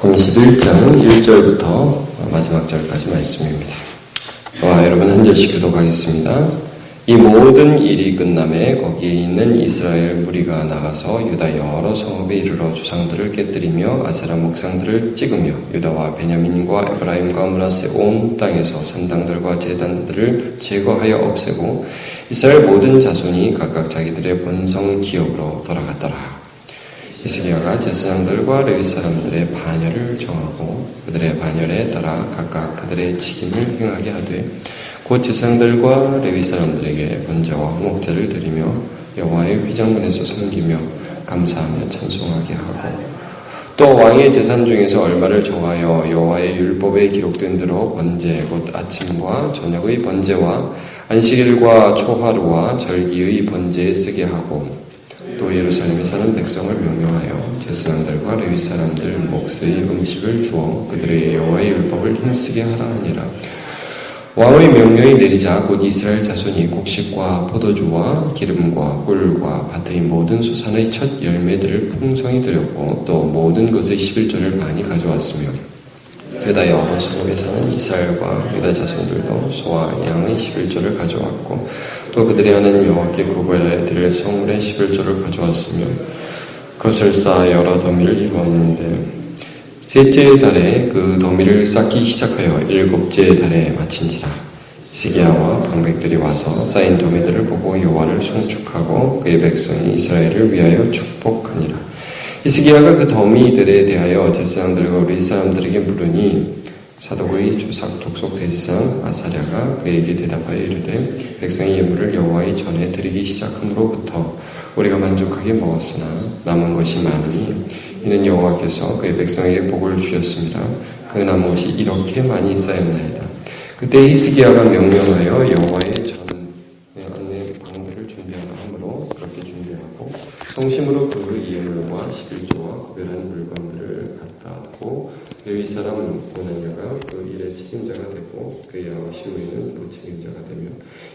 그럼 11장 1절부터 마지막 절까지 말씀입니다. 와, 여러분 한 절씩 교독하겠습니다. 이 모든 일이 끝남에 거기에 있는 이스라엘 무리가 나가서 유다 여러 성읍에 이르러 주상들을 깨뜨리며 아세라 목상들을 찍으며 유다와 베냐민과 에브라임과 문하세 온 땅에서 산당들과 제단들을 제거하여 없애고 이스라엘 모든 자손이 각각 자기들의 본성 기업으로 돌아갔더라. 히스기야가 제사장들과 레위 사람들의 반열을 정하고 그들의 반열에 따라 각각 그들의 직임을 행하게 하되 곧 제사장들과 레위 사람들에게 번제와 화목제를 드리며 여호와의 회장문에서 섬기며 감사하며 찬송하게 하고 또 왕의 재산 중에서 얼마를 정하여 여호와의 율법에 기록된 대로 번제 곧 아침과 저녁의 번제와 안식일과 초하루와 절기의 번제에 쓰게 하고 또 예루살렘에 사는 백성을 명령하여 제사장들과 레위 사람들 몫의 음식을 주어 그들의 여호와의 율법을 힘쓰게 하라 하니라. 왕의 명령이 내리자 곧 이스라엘 자손이 곡식과 포도주와 기름과 꿀과 밭의 모든 소산의 첫 열매들을 풍성히 드렸고 또 모든 것의 11조를 많이 가져왔으며 유다 사는 이스라엘과 유다 자손들도 소와 양의 11조를 가져왔고 또 그들이 하는 여호와께 구별해 드릴 성물의 11조를 가져왔으며 그것을 쌓아 여러 더미를 이루었는데 셋째 달에 그 더미를 쌓기 시작하여 일곱째 달에 마친지라. 이스기야와 방백들이 와서 쌓인 더미들을 보고 여호와를 송축하고 그의 백성이 이스라엘을 위하여 축복하니라 히스기야가 그 더미들에 대하여 제사장들과 우리 사람들에게 물으니 사독의 주삭 독속 대지상 아사랴가 그에게 대답하여 이르되 백성의 예물을 여호와의 전에 드리기 시작함으로부터 우리가 만족하게 먹었으나 남은 것이 많으니 이는 여호와께서 그의 백성에게 복을 주셨습니다. 그 남은 것이 이렇게 많이 쌓였나이다. 그때 히스기야가 명령하여 여호와의 전 안내 방들을 준비하라 하므로 그렇게 준비하고 성심으로 그예 물과 11조와 구별한 물건들을 갖다 두고 레위 사람 고나냐가 그 일의 책임자가 되고 그의 아우 시므이는 부책임자가 되며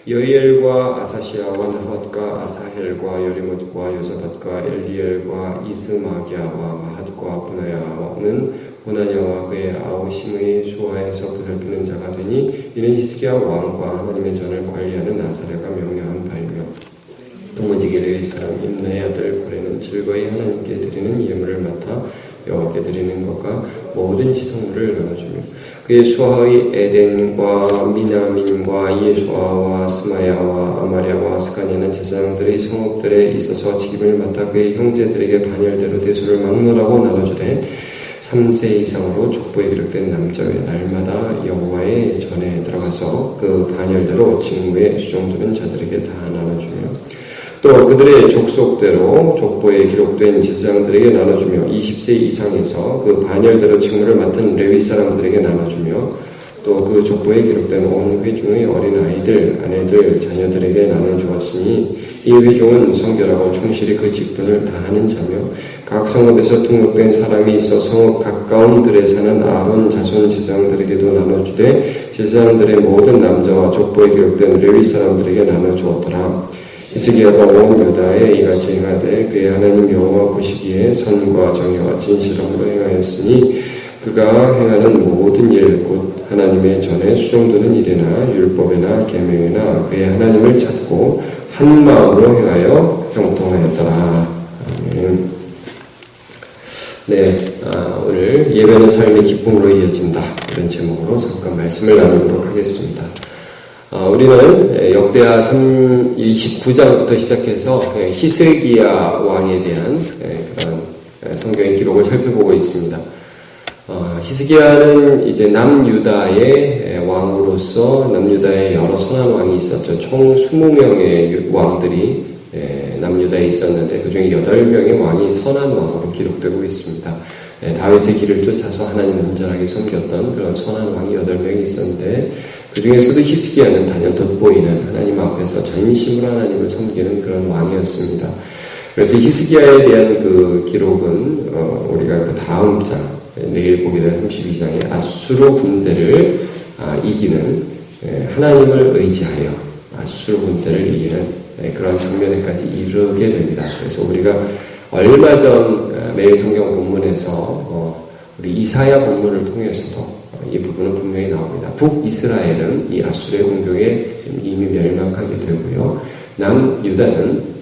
여이엘과 아사시아와 나헛과 아사헬과 여리못과 요사밭과 엘리엘과 이스마기아와 마핫과 분하야는 고나냐와 그의 아우 시므이 수하에서 보살피는 자가 되니 이는 히스기야 왕과 하나님의 전을 관리하는 나사레가 명령한 바이며 레위 사람 임나의 아들 고레는 즐거이 하나님께 드리는 예물을 맡아 여호와께 드리는 것과 모든 지성물을 나눠주며 그의 수하의 에덴과 미나민과 예수아와 스마야와 아마랴와 스가냐는 제사장들의 성읍들에 있어서 책임을 맡아 그의 형제들에게 반열대로 대수를 막론하고 나눠주되 3세 이상으로 족보에 기록된 남자의 날마다 여호와의 전에 들어가서 그 반열대로 직무에 수종드는 자들에게 다 또 그들의 족속대로 족보에 기록된 제사장들에게 나눠주며 20세 이상에서 그 반열대로 직무를 맡은 레위 사람들에게 나눠주며 또그 족보에 기록된 온 회중의 어린 아이들, 아내들, 자녀들에게 나눠주었으니 이 회중은 성결하고 충실히 그 직분을 다하는 자며 각 성읍에서 등록된 사람이 있어 성읍 가까운 들에 사는 아론 자손 제사장들에게도 나눠주되 제사장들의 모든 남자와 족보에 기록된 레위 사람들에게 나눠주었더라. 히스기야가 온 유다에 이같이 행하되 그의 하나님 여호와 보시기에 선과 정의와 진실함으로 행하였으니 그가 행하는 모든 일 곧 하나님의 전에 수종드는 일이나 율법이나 계명이나 그의 하나님을 찾고 한 마음으로 행하여 형통하였더라. 네, 아, 오늘 예배는 삶의 기쁨으로 이어진다 이런 제목으로 잠깐 말씀을 나누도록 하겠습니다. 어, 우리는 역대하 3, 29장부터 시작해서 히스기야 왕에 대한 그런 성경의 기록을 살펴보고 있습니다. 어, 히스기야는 이제 남유다의 왕으로서 남유다에 여러 선한 왕이 있었죠. 총 20명의 왕들이 남유다에 있었는데 그 중에 8명의 왕이 선한 왕으로 기록되고 있습니다. 다윗의 길을 쫓아서 하나님 온전하게 섬겼던 그런 선한 왕이 8명이 있었는데 그 중에서도 히스기야는 단연 돋보이는 하나님 앞에서 전심으로 하나님을 섬기는 그런 왕이었습니다. 그래서 히스기야에 대한 그 기록은 어, 우리가 그 다음 장 내일 보게 될 32장에 아수르 군대를 아, 이기는 예, 하나님을 의지하여 아수르 군대를 이기는 예, 그런 장면에까지 이르게 됩니다. 그래서 우리가 얼마 전 어, 매일 성경 본문에서 어, 우리 이사야 본문을 통해서도 이 부분은 분명히 나옵니다. 북이스라엘은 이 아수르의 공격에 이미 멸망하게 되고요. 남유다는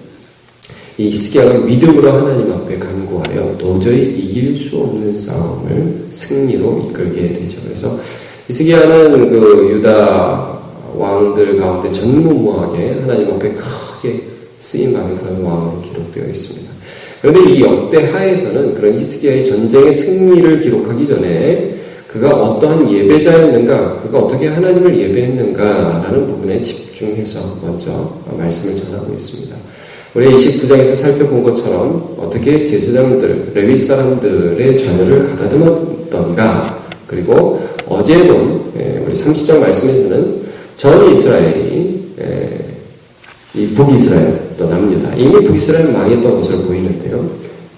이 히스기야가 믿음으로 하나님 앞에 간구하여 도저히 이길 수 없는 싸움을 승리로 이끌게 되죠. 그래서 히스기야는 그 유다 왕들 가운데 전무후무하게 하나님 앞에 크게 쓰임 받는 그런 왕으로 기록되어 있습니다. 그런데 이 역대 하에서는 그런 히스기야의 전쟁의 승리를 기록하기 전에 그가 어떠한 예배자였는가, 그가 어떻게 하나님을 예배했는가라는 부분에 집중해서 먼저 말씀을 전하고 있습니다. 우리 29장에서 살펴본 것처럼 어떻게 제사장들, 레위 사람들의 자녀를 가다듬었던가, 그리고 어제 본 예, 우리 30장 말씀에서는 전 이스라엘이 예, 이 북이스라엘 또 남유다 이미 북이스라엘 망했던 것을 보이는데요.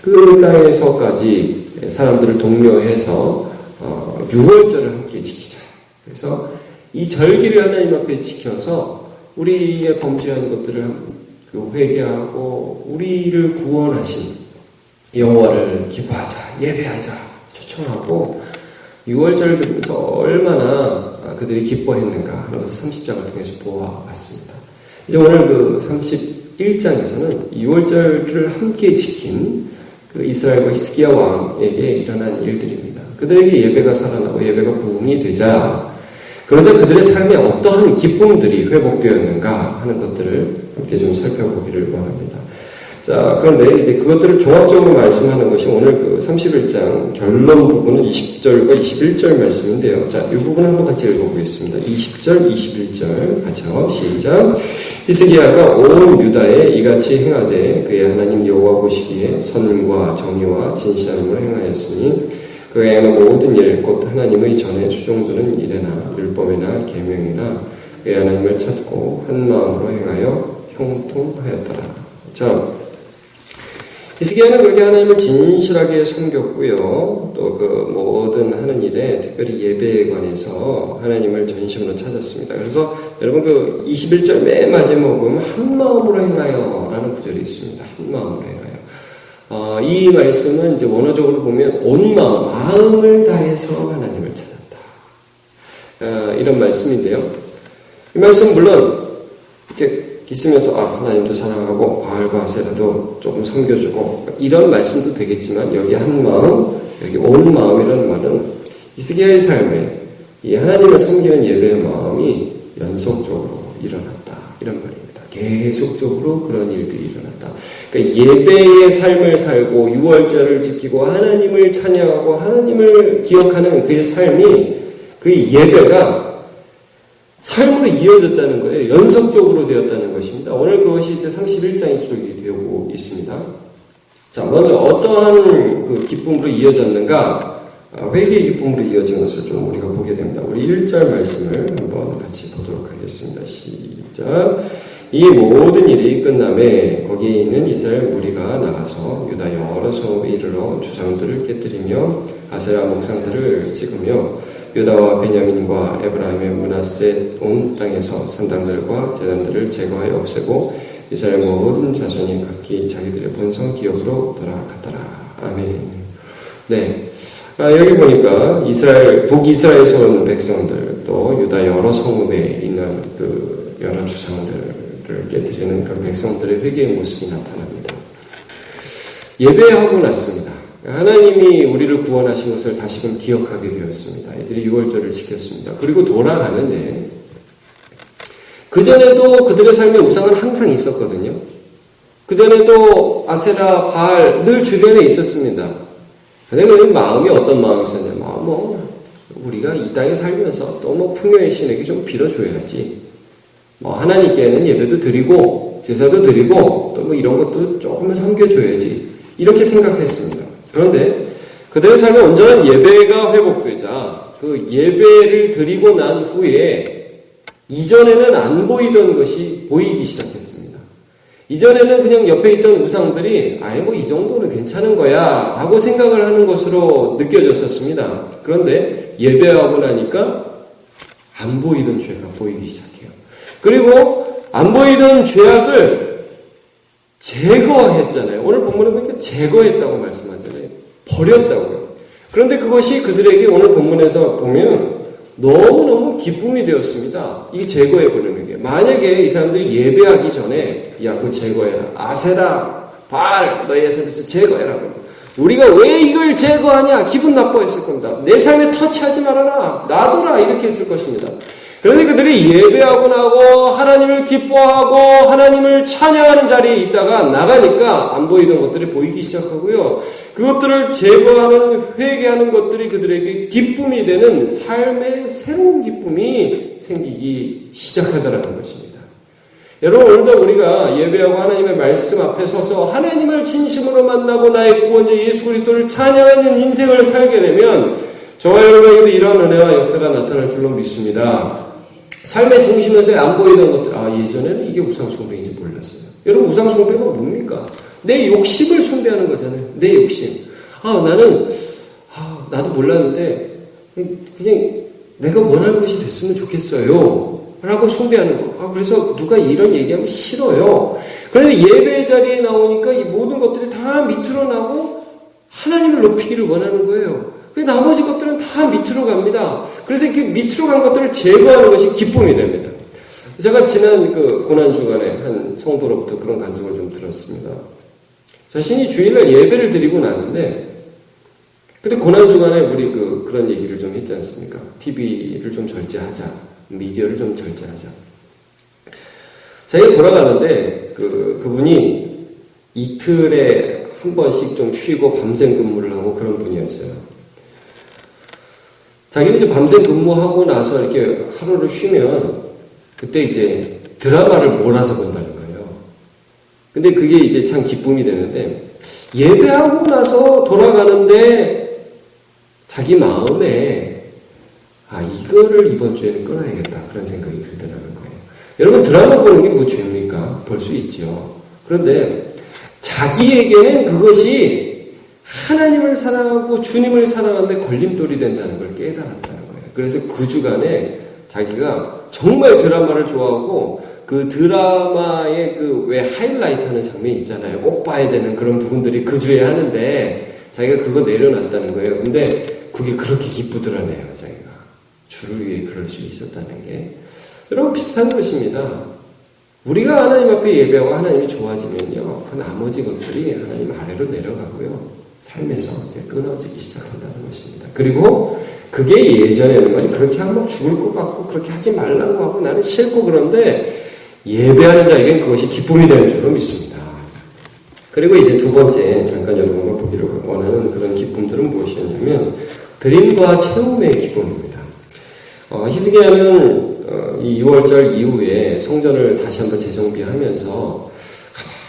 그 땅에서까지 사람들을 독려해서 어, 유월절을 함께 지키자. 그래서 이 절기를 하나님 앞에 지켜서 우리의 범죄한 것들을 그 회개하고 우리를 구원하신 여호와를 기뻐하자, 예배하자 초청하고 6월절 들면서 얼마나 그들이 기뻐했는가 하는 것을 30장을 통해서 보아봤습니다. 이제 오늘 그 31장에서는 6월절을 함께 지킨 그 이스라엘과 히스기야 왕에게 일어난 일들입니다. 그들에게 예배가 살아나고 예배가 부흥이 되자 그러자 그들의 삶에 어떠한 기쁨들이 회복되었는가 하는 것들을 함께 좀 살펴보기를 원합니다. 자, 그런데 이제 그것들을 종합적으로 말씀하는 것이 오늘 그 31장 결론 부분은 20절과 21절 말씀인데요. 자, 이 부분 한번 같이 읽어보겠습니다. 20절, 21절 같이요. 시작. 히스기야가 온 유다에 이같이 행하되 그의 하나님 여호와 보시기에 선과 정의와 진실함을 행하였으니 그의 행하는 모든 일, 곧 하나님의 전에 추종되는 일에나 율법이나 계명이나 그의 하나님을 찾고 한 마음으로 행하여 형통하였더라. 자, 히스기야는 그렇게 하나님을 진실하게 섬겼고요. 또 그 모든 하는 일에 특별히 예배에 관해서 하나님을 전심으로 찾았습니다. 그래서 여러분 그 21절 맨 마지막 보면 한 마음으로 행하여 라는 구절이 있습니다. 한 마음으로. 어, 이 말씀은 이제 원어적으로 보면 온 마음, 마음을 다해서 하나님을 찾았다. 어, 이런 말씀인데요. 이 말씀 물론 이렇게 있으면서 아 하나님도 사랑하고 바알과 세라도 조금 섬겨주고 이런 말씀도 되겠지만 여기 한 마음 여기 온 마음이라는 말은 이스기야의 삶에 이 하나님을 섬기는 예배의 마음이 연속적으로 일어났다 이런 말입니다. 계속적으로 그런 일들이 일어났다. 그러니까 예배의 삶을 살고 유월절을 지키고 하나님을 찬양하고 하나님을 기억하는 그의 삶이 그 예배가 삶으로 이어졌다는 거예요. 연속적으로 되었다는 것입니다. 오늘 그것이 이제 31장에 기록이 되고 있습니다. 자, 먼저 어떠한 그 기쁨으로 이어졌는가? 아, 회개의 기쁨으로 이어진 것을 좀 우리가 보게 됩니다. 우리 1절 말씀을 한번 같이 보도록 하겠습니다. 시작. 이 모든 일이 끝남에 거기에 있는 이스라엘 무리가 나가서 유다 여러 성읍에 이르러 주상들을 깨뜨리며 아세라 목상들을 찍으며 유다와 베냐민과 에브라임의 문하세 온 땅에서 산당들과 재단들을 제거하여 없애고 이스라엘 모든 자손이 각기 자기들의 본성 기업으로 돌아갔더라. 아멘. 네. 아, 여기 보니까 이스라엘 북이스라엘에서 온 백성들 또 유다 여러 성읍에 있는 그 여러 주상들 을 깨뜨리는 그런 백성들의 회개의 모습이 나타납니다. 예배하고 났습니다. 하나님이 우리를 구원하신 것을 다시금 기억하게 되었습니다. 이들이 6월절을 지켰습니다. 그리고 돌아가는데 그 전에도 그들의 삶의 우상은 항상 있었거든요. 그 전에도 아세라, 바알 늘 주변에 있었습니다. 근데 그 마음이 어떤 마음이 있었냐? 마음 뭐 우리가 이 땅에 살면서 또 뭐 풍요의 신에게 좀 빌어줘야지. 뭐 하나님께는 예배도 드리고 제사도 드리고 또 뭐 이런 것도 조금은 섬겨줘야지. 이렇게 생각했습니다. 그런데 그들의 삶에 온전한 예배가 회복되자 그 예배를 드리고 난 후에 이전에는 안 보이던 것이 보이기 시작했습니다. 이전에는 그냥 옆에 있던 우상들이 아예 뭐 이 정도는 괜찮은 거야 하고 생각을 하는 것으로 느껴졌었습니다. 그런데 예배하고 나니까 안 보이던 죄가 보이기 시작해요. 그리고 안 보이던 죄악을 제거했잖아요. 오늘 본문에 보니까 제거했다고 말씀하잖아요. 버렸다고요. 그런데 그것이 그들에게 오늘 본문에서 보면 너무너무 기쁨이 되었습니다. 이게 제거해 버리는 게. 만약에 이 사람들이 예배하기 전에 야, 그거 제거해라. 아세라, 발, 너희의 삶에서 제거해라. 우리가 왜 이걸 제거하냐? 기분 나빠했을 겁니다. 내 삶에 터치하지 말아라. 놔둬라. 이렇게 했을 것입니다. 그런데 그들이 예배하고 나고 하나님을 기뻐하고 하나님을 찬양하는 자리에 있다가 나가니까 안 보이던 것들이 보이기 시작하고요. 그것들을 제거하는 회개하는 것들이 그들에게 기쁨이 되는 삶의 새로운 기쁨이 생기기 시작하더라는 것입니다. 여러분 오늘도 우리가 예배하고 하나님의 말씀 앞에 서서 하나님을 진심으로 만나고 나의 구원자 예수 그리스도를 찬양하는 인생을 살게 되면 저와 여러분에게도 이러한 은혜와 역사가 나타날 줄로 믿습니다. 삶의 중심에서 안 보이던 것들, 아, 예전에는 이게 우상숭배인지 몰랐어요. 여러분, 우상숭배가 뭡니까? 내 욕심을 숭배하는 거잖아요. 내 욕심. 아, 나는, 아, 나도 몰랐는데, 그냥 내가 원하는 것이 됐으면 좋겠어요. 라고 숭배하는 거. 아, 그래서 누가 이런 얘기하면 싫어요. 그런데 예배 자리에 나오니까 이 모든 것들이 다 밑으로 나고 하나님을 높이기를 원하는 거예요. 그 나머지 것들은 다 밑으로 갑니다. 그래서 이렇게 밑으로 간 것들을 제거하는 것이 기쁨이 됩니다. 제가 지난 그 고난 주간에 한 성도로부터 그런 간증을 좀 들었습니다. 자신이 주일날 예배를 드리고 나는데, 근데 고난 주간에 우리 그 그런 얘기를 좀 했지 않습니까? TV를 좀 절제하자, 미디어를 좀 절제하자. 자기가 돌아가는데 그 그분이 이틀에 한 번씩 좀 쉬고 밤샘 근무를 하고 그런 분이었어요. 자기는 이제 밤새 근무하고 나서 이렇게 하루를 쉬면 그때 이제 드라마를 몰아서 본다는 거예요. 근데 그게 이제 참 기쁨이 되는데 예배하고 나서 돌아가는데 자기 마음에 아 이거를 이번 주에는 끊어야겠다 그런 생각이 들더라는 거예요. 여러분 드라마 보는 게 뭐 죄입니까? 볼 수 있죠. 그런데 자기에게는 그것이 하나님을 사랑하고 주님을 사랑하는데 걸림돌이 된다는 걸 깨달았다는 거예요. 그래서 그 주간에 자기가 정말 드라마를 좋아하고 그 드라마의 그 왜 하이라이트 하는 장면이 있잖아요. 꼭 봐야 되는 그런 부분들이 그 주에 하는데 자기가 그거 내려놨다는 거예요. 근데 그게 그렇게 기쁘더라네요. 자기가. 주를 위해 그럴 수 있었다는 게. 여러분 비슷한 것입니다. 우리가 하나님 앞에 예배하고 하나님이 좋아지면요. 그 나머지 것들이 하나님 아래로 내려가고요. 삶에서 끊어지기 시작한다는 것입니다. 그리고 그게 예전에는 그렇게 하면 죽을 것 같고 그렇게 하지 말라고 하고 나는 싫고 그런데 예배하는 자에게는 그것이 기쁨이 되는 줄로 믿습니다. 그리고 이제 두 번째 잠깐 여러분과 보기를 원하는 그런 기쁨들은 무엇이었냐면 드림과 체험의 기쁨입니다. 어, 히스기야는 어, 이 6월절 이후에 성전을 다시 한번 재정비하면서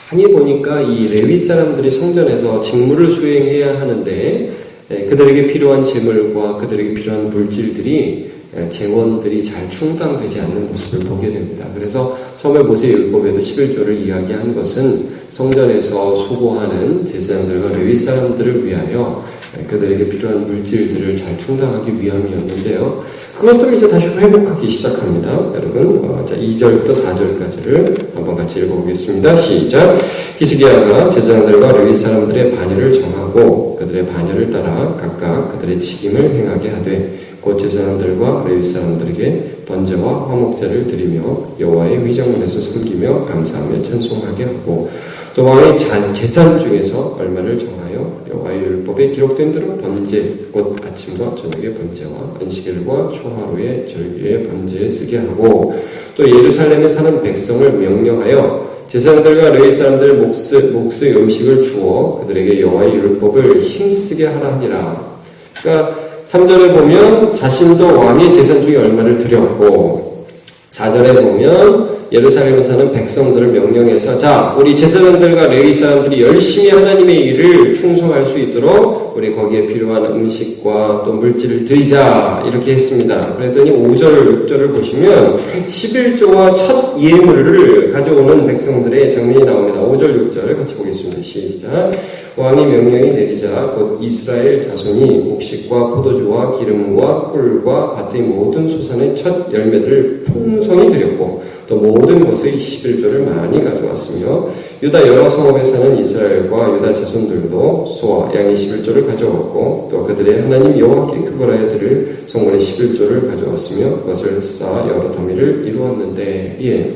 가만히 보니까 이 레위 사람들이 성전에서 직무를 수행해야 하는데 그들에게 필요한 재물과 그들에게 필요한 물질들이 재원들이 잘 충당되지 않는 모습을 보게 됩니다. 그래서 처음에 모세율법에도 11조를 이야기한 것은 성전에서 수고하는 제사장들과 레위 사람들을 위하여 그들에게 필요한 물질들을 잘 충당하기 위함이었는데요. 그것들을 이제 다시 회복하기 시작합니다. 여러분, 어, 자, 2절부터 4절까지를 한번 같이 읽어보겠습니다. 시작. 히스기야가 제사장들과 레위 사람들의 반열을 정하고 그들의 반열을 따라 각각 그들의 직임을 행하게 하되 곧 제사장들과 레위 사람들에게 번제와 화목제를 드리며 여호와의 위정문에서 섬기며 감사하며 찬송하게 하고 또 왕의 재산 중에서 얼마를 정하여 여호와의 율법에 기록된 대로 번제 곧 아침과 저녁의 번제와 안식일과 초하루의 절기의 번제에 쓰게 하고 또 예루살렘에 사는 백성을 명령하여 제사장들과 레위 사람들 몫의, 몫의 음식을 주어 그들에게 여호와의 율법을 힘쓰게 하라 하니라. 그러니까 3절에 보면 자신도 왕의 재산 중에 얼마를 드렸고 4절에 보면 예루살렘에 사는 백성들을 명령해서 자 우리 제사장들과 레위 사람들이 열심히 하나님의 일을 충성할 수 있도록 우리 거기에 필요한 음식과 또 물질을 드리자 이렇게 했습니다. 그랬더니 5절 6절을 보시면 11조와 첫 예물을 가져오는 백성들의 장면이 나옵니다. 5절 6절 같이 보겠습니다. 시작 왕이 명령이 내리자 곧 이스라엘 자손이 곡식과 포도주와 기름과 꿀과 밭의 모든 소산의 첫 열매들을 풍성히 드렸고 또 모든 곳의 11조를 많이 가져왔으며 유다 여러 성읍에 사는 이스라엘과 유다 자손들도 소와 양의 11조를 가져왔고 또 그들의 하나님 여호와께 그거라야 드릴 성물의 11조를 가져왔으며 그것을 쌓아 여러 더미를 이루었는데 예.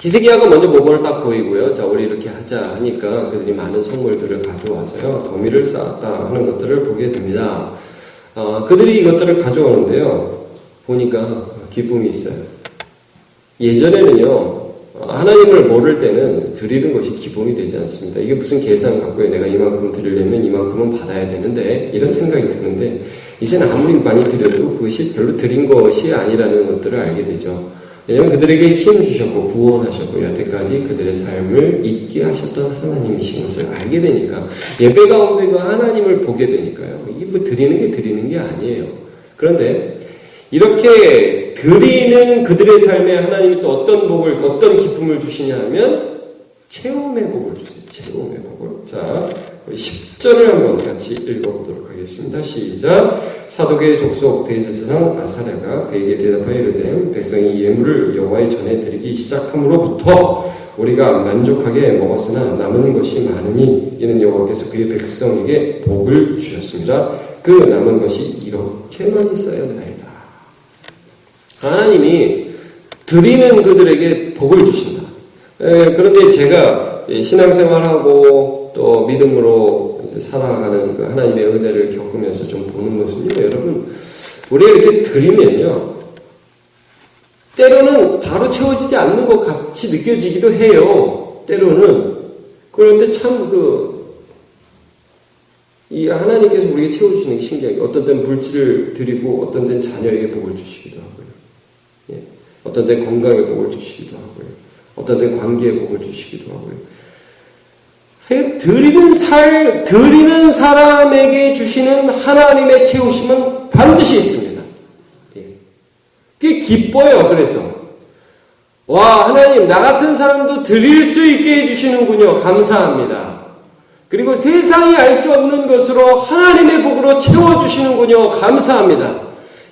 히스기야가 먼저 모범을 딱 보이고요. 자, 우리 이렇게 하자 하니까 그들이 많은 선물들을 가져와서요. 더미를 쌓았다 하는 것들을 보게 됩니다. 어, 그들이 이것들을 가져오는데요. 보니까 기쁨이 있어요. 예전에는요, 하나님을 모를 때는 드리는 것이 기본이 되지 않습니다. 이게 무슨 계산 갖고 내가 이만큼 드리려면 이만큼은 받아야 되는데 이런 생각이 드는데 이제는 아무리 많이 드려도 그것이 별로 드린 것이 아니라는 것들을 알게 되죠. 왜냐하면 그들에게 힘 주셨고 구원하셨고 여태까지 그들의 삶을 잊게 하셨던 하나님이신 것을 알게 되니까 예배 가운데가 하나님을 보게 되니까요. 이게 뭐 드리는 게 드리는 게 아니에요. 그런데 이렇게 드리는 그들의 삶에 하나님이 또 어떤 복을, 어떤 기쁨을 주시냐 하면 체험의 복을 주세요. 체험의 복을. 자, 10절을 한번 같이 읽어보도록 하겠습니다. 시작. 사독의 족속 대제사장 아사랴가 그에게 대답하여 이르되 백성이 이 예물을 여호와의 전에 드리기 시작함으로부터 우리가 만족하게 먹었으나 남은 것이 많으니 이는 여호와께서 그의 백성에게 복을 주셨습니다. 그 남은 것이 이렇게 많이 쌓였나이다. 하나님이 드리는 그들에게 복을 주신다. 에, 그런데 제가 신앙생활하고 또 믿음으로 살아가는 그 하나님의 은혜를 겪으면서 좀 보는 것은요, 여러분, 우리가 이렇게 드리면요, 때로는 바로 채워지지 않는 것 같이 느껴지기도 해요. 때로는. 그런데 참 그, 이 하나님께서 우리에게 채워주시는 게 신기하게 어떤 때는 물질을 드리고 어떤 때는 자녀에게 복을 주시기도 하고요. 예. 어떤 때는 건강에 복을 주시기도 하고요. 어떤 때는 관계에 복을 주시기도 하고요. 드리는 살, 드리는 사람에게 주시는 하나님의 채우심은 반드시 있습니다. 예. 그게 기뻐요, 그래서. 와, 하나님, 나 같은 사람도 드릴 수 있게 해주시는군요. 감사합니다. 그리고 세상이 알 수 없는 것으로 하나님의 복으로 채워주시는군요. 감사합니다.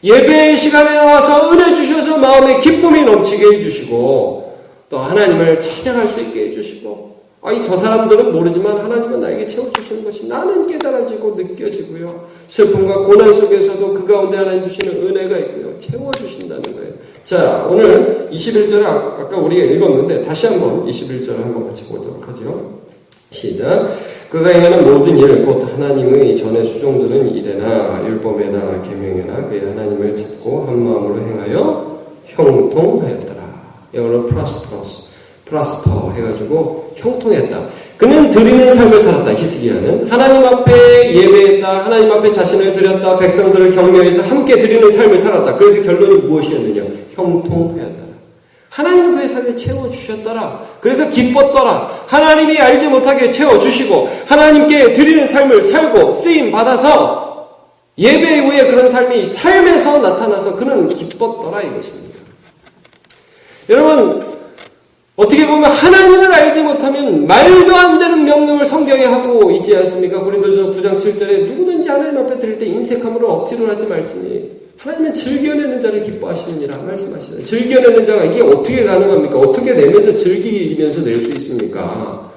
예배 시간에 나와서 은혜 주셔서 마음에 기쁨이 넘치게 해주시고, 또 하나님을 찬양할 수 있게 해주시고, 아니, 저 사람들은 모르지만 하나님은 나에게 채워주시는 것이 나는 깨달아지고 느껴지고요. 슬픔과 고난 속에서도 그 가운데 하나님 주시는 은혜가 있고요. 채워주신다는 거예요. 자, 오늘 21절 아까 우리가 읽었는데 다시 한번 21절 한번 같이 보도록 하죠. 시작. 그가 행하는 모든 일, 곧 하나님의 전에 수종드는 일에나 율법에나 계명에나 그의 하나님을 찾고 한 마음으로 행하여 형통하였더라. 영어로 프라스퍼스, 프라스퍼 해가지고 형통했다. 그는 드리는 삶을 살았다. 히스기야는 하나님 앞에 예배했다. 하나님 앞에 자신을 드렸다. 백성들을 격려해서 함께 드리는 삶을 살았다. 그래서 결론이 무엇이었느냐? 형통하였다. 하나님은 그의 삶에 채워주셨더라. 그래서 기뻤더라. 하나님이 알지 못하게 채워주시고, 하나님께 드리는 삶을 살고, 쓰임 받아서, 예배 후에 그런 삶이 삶에서 나타나서 그는 기뻤더라 이것입니다. 여러분, 어떻게 보면 하나님을 알지 못하면 말도 안 되는 명령을 성경에 하고 있지 않습니까? 고린도서 9장 7절에 누구든지 하나님 앞에 드릴 때 인색함으로 억지로 하지 말지니 하나님은 즐겨내는 자를 기뻐하시느니라 말씀하시죠. 즐겨내는 자가 이게 어떻게 가능합니까? 어떻게 내면서 즐기면서 낼 수 있습니까?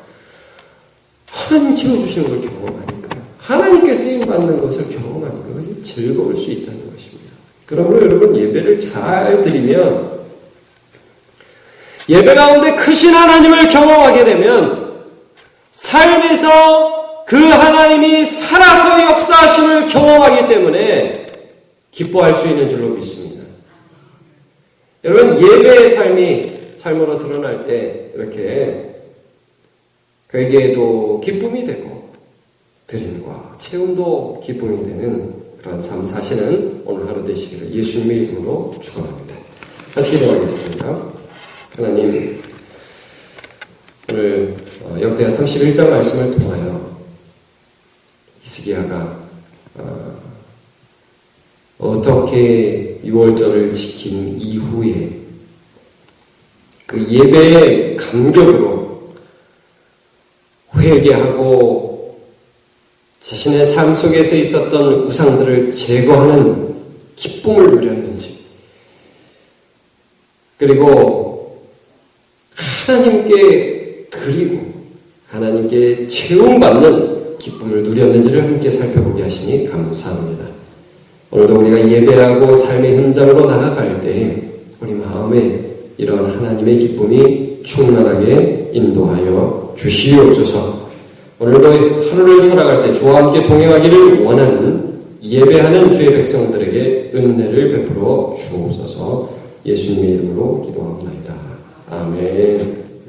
하나님이 채워주시는 걸 경험하니까요. 하나님께 쓰임받는 것을 경험하니까 즐거울 수 있다는 것입니다. 그러므로 여러분 예배를 잘 드리면 예배 가운데 크신 하나님을 경험하게 되면 삶에서 그 하나님이 살아서 역사하심을 경험하기 때문에 기뻐할 수 있는 줄로 믿습니다. 여러분 예배의 삶이 삶으로 드러날 때 이렇게 그에게도 기쁨이 되고 드림과 체험도 기쁨이 되는 그런 삶 사시는 오늘 하루 되시기를 예수님의 이름으로 축원합니다. 같이 기도하겠습니다. 하나님, 오늘 어, 역대하 31장 말씀을 통하여 히스기야가 어, 어떻게 6월절을 지킨 이후에 그 예배의 감격으로 회개하고 자신의 삶 속에서 있었던 우상들을 제거하는 기쁨을 누렸는지 그리고 하나님께 드리고 하나님께 채움받는 기쁨을 누렸는지를 함께 살펴보게 하시니 감사합니다. 오늘도 우리가 예배하고 삶의 현장으로 나아갈 때 우리 마음에 이런 하나님의 기쁨이 충만하게 인도하여 주시옵소서. 오늘도 하루를 살아갈 때 주와 함께 동행하기를 원하는 예배하는 주의 백성들에게 은혜를 베풀어 주옵소서. 예수님의 이름으로 기도합니다. 아멘.